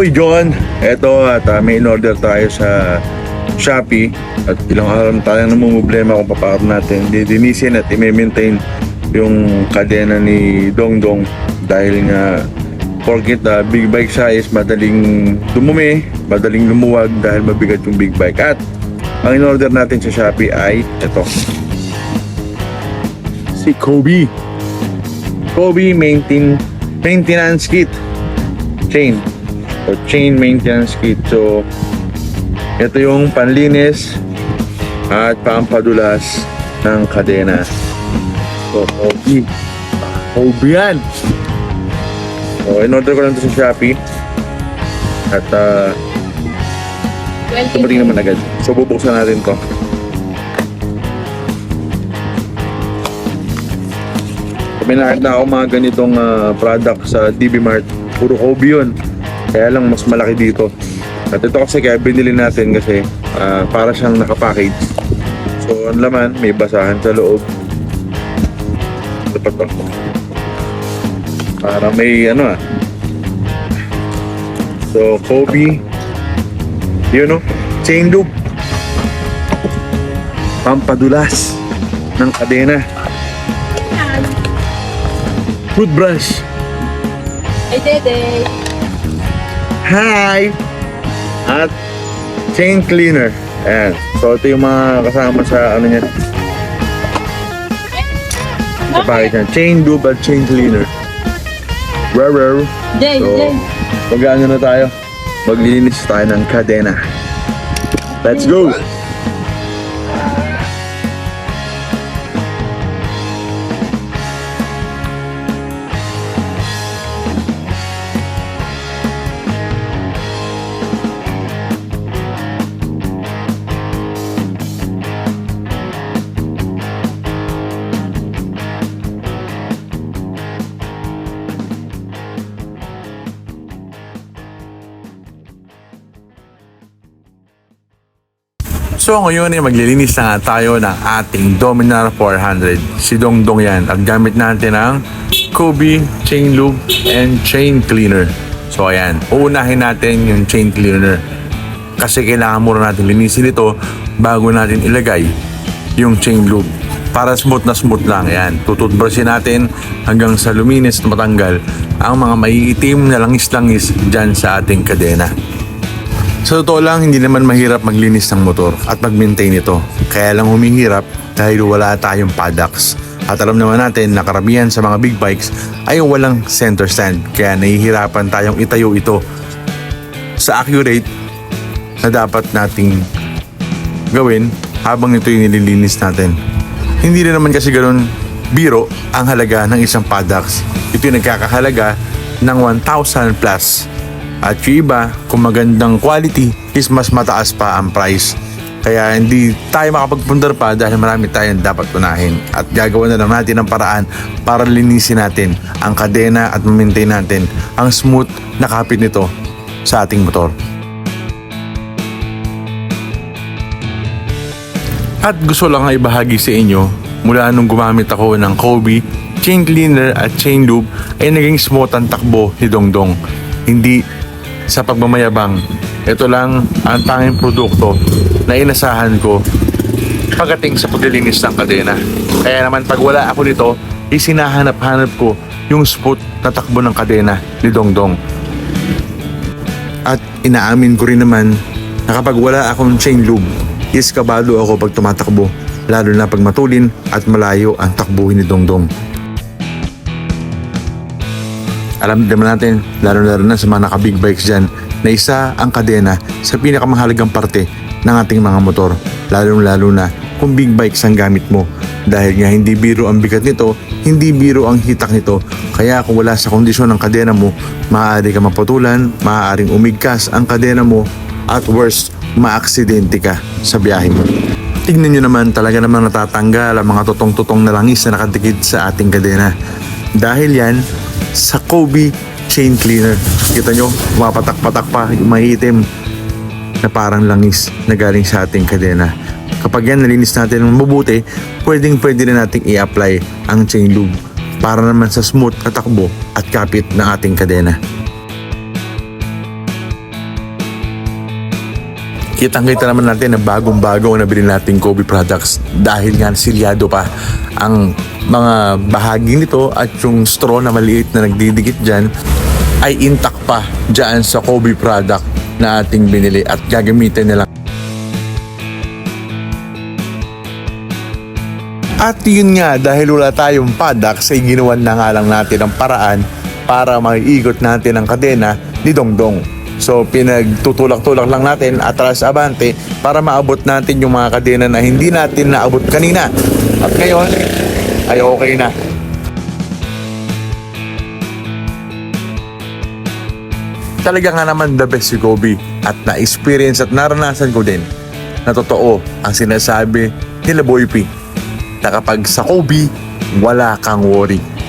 Joey John. Eto at ah, may in-order tayo sa Shopee. At ilang araw na tayong namumblema kung papaano natin didinisin at i-maintain yung kadena ni Dongdong. Dahil nga porkit ah, big bike siya is madaling dumumi, madaling lumuwag dahil mabigat yung big bike. At ang in-order natin sa Shopee ay ito si Kobe. Kobe maintain, maintenance kit. Chain o chain maintenance kit. So ito yung panlinis at pampadulas ng kadena. So Kobe Kobe yan so in-order ko lang ito sa Shopee. At uh, 20 dumating naman agad. So bubuksan natin to. May nakita ako mga ganitong ah, product sa DB Mart. Puro Kobe yun kaya lang mas malaki dito. At ito kasi kaya binili natin kasi ah, para siyang nakapackage. So ang laman may basahan sa loob. Pa to. Para may ano ah. So Kobe. Yun no? Chain loop. Pampadulas ng kadena. Toothbrush. Ay, dede. Hi! At chain cleaner. Ayan. So, ito yung mga kasama sa ano niya. Sa package niya. Chain lube at chain cleaner. Rarer. Jay, So, Jay. mag-ano na tayo. Maglilinis tayo ng kadena. Let's go! So ngayon ay maglilinis na nga tayo ng ating Dominar 400. Si Dongdong yan. At gamit natin ang Kobe Chain Lube and Chain Cleaner. So ayan, uunahin natin yung chain cleaner. Kasi kailangan muna natin linisin ito bago natin ilagay yung chain lube. Para smooth na smooth lang. Ayan, tututbrushin natin hanggang sa luminis na matanggal ang mga maiitim na langis-langis dyan sa ating kadena. Sa totoo lang, hindi naman mahirap maglinis ng motor at mag-maintain ito. Kaya lang humihirap dahil wala tayong paddocks. At alam naman natin na karamihan sa mga big bikes ay walang center stand. Kaya nahihirapan tayong itayo ito sa accurate na dapat nating gawin habang ito yung nililinis natin. Hindi rin naman kasi ganun biro ang halaga ng isang paddocks. Ito yung nagkakahalaga ng 1,000 plus. At yung iba, kung magandang quality, is mas mataas pa ang price. Kaya hindi tayo makapagpundar pa dahil marami tayong dapat unahin. At gagawa na lang natin ang paraan para linisin natin ang kadena at maintain natin ang smooth na kapit nito sa ating motor. At gusto lang nga ibahagi sa inyo, mula nung gumamit ako ng Kobe, chain cleaner at chain lube ay naging smooth ang takbo ni Dongdong. Hindi sa pagmamayabang. Ito lang ang tanging produkto na inasahan ko pagdating sa paglilinis ng kadena. Kaya naman pag wala ako nito, isinahanap-hanap ko yung smooth na takbo ng kadena ni Dongdong. At inaamin ko rin naman na kapag wala akong chain lube, is kabado ako pag tumatakbo, lalo na pag matulin at malayo ang takbuhin ni Dongdong. Alam naman natin, lalo-lalo na sa mga naka-big bikes dyan, na isa ang kadena sa pinakamahalagang parte ng ating mga motor. Lalo-lalo na kung big bikes ang gamit mo. Dahil nga hindi biro ang bigat nito, hindi biro ang hitak nito. Kaya kung wala sa kondisyon ng kadena mo, maaari ka maputulan, maaaring umigkas ang kadena mo, at worst, maaksidente ka sa biyahe mo. Tignan nyo naman talaga namang natatanggal ang mga tutong-tutong na langis na nakadikit sa ating kadena. Dahil yan, sa Kobe Chain Cleaner. Kita nyo, mapatak-patak pa yung maiitim na parang langis na galing sa ating kadena. Kapag yan nalinis natin ng mabuti, pwedeng pwede na nating i-apply ang chain lube para naman sa smooth na takbo at kapit ng ating kadena. kitang-kita naman natin na bagong-bago ang nabili nating Kobe products dahil nga silyado pa ang mga bahagi nito at yung straw na maliit na nagdidikit dyan ay intact pa dyan sa Kobe product na ating binili at gagamitin nila. At yun nga, dahil wala tayong products, ay ginawan na nga lang natin ang paraan para maiikot natin ang kadena ni Dongdong. So pinagtutulak-tulak lang natin atras abante para maabot natin yung mga kadena na hindi natin naabot kanina. At ngayon ay okay na. Talaga nga naman the best si Kobe at na-experience at naranasan ko din na totoo ang sinasabi nila Boy P na kapag sa Kobe, wala kang worry.